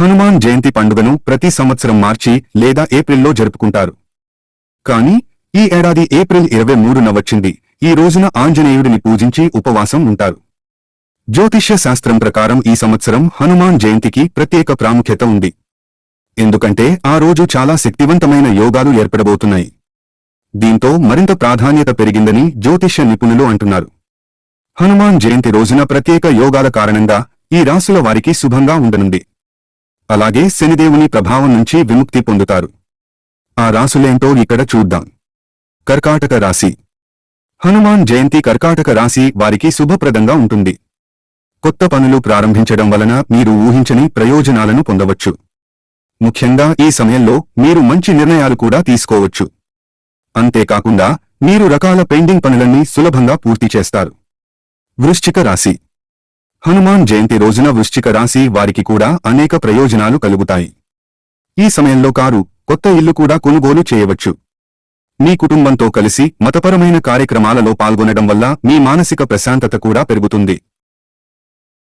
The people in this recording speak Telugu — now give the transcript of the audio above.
హనుమాన్ జయంతి పండుగను ప్రతి సంవత్సరం మార్చి లేదా ఏప్రిల్లో జరుపుకుంటారు. కాని ఈ ఏడాది ఏప్రిల్ ఇరవై మూడున వచ్చింది. ఈ రోజున ఆంజనేయుడిని పూజించి ఉపవాసం ఉంటారు. జ్యోతిష్య శాస్త్రం ప్రకారం ఈ సంవత్సరం హనుమాన్ జయంతికి ప్రత్యేక ప్రాముఖ్యత ఉంది. ఎందుకంటే ఆ రోజు చాలా శక్తివంతమైన యోగాలు ఏర్పడబోతున్నాయి. దీంతో మరింత ప్రాధాన్యత పెరిగిందని జ్యోతిష్య నిపుణులు అంటున్నారు. హనుమాన్ జయంతి రోజున ప్రత్యేక యోగాల కారణంగా ఈ రాసుల వారికి శుభంగా ఉండనుంది. అలాగే శనిదేవుని ప్రభావం నుంచి విముక్తి పొందుతారు. ఆ రాసులేంటో ఇక్కడ చూద్దాం. కర్కాటక రాశి. హనుమాన్ జయంతి కర్కాటక రాశి వారికి శుభప్రదంగా ఉంటుంది. కొత్త పనులు ప్రారంభించడం వలన మీరు ఊహించని ప్రయోజనాలను పొందవచ్చు. ముఖ్యంగా ఈ సమయంలో మీరు మంచి నిర్ణయాలు కూడా తీసుకోవచ్చు. అంతేకాకుండా మీరు రకాల పెండింగ్ పనులన్నీ సులభంగా పూర్తి చేస్తారు. వృశ్చిక రాశి. హనుమాన్ జయంతి రోజున వృశ్చిక రాశి వారికి కూడా అనేక ప్రయోజనాలు కలుగుతాయి. ఈ సమయంలో కారు కొత్త ఇల్లు కూడా కొనుగోలు చేయవచ్చు. మీ కుటుంబంతో కలిసి మతపరమైన కార్యక్రమాలలో పాల్గొనడం వల్ల మీ మానసిక ప్రశాంతత కూడా పెరుగుతుంది.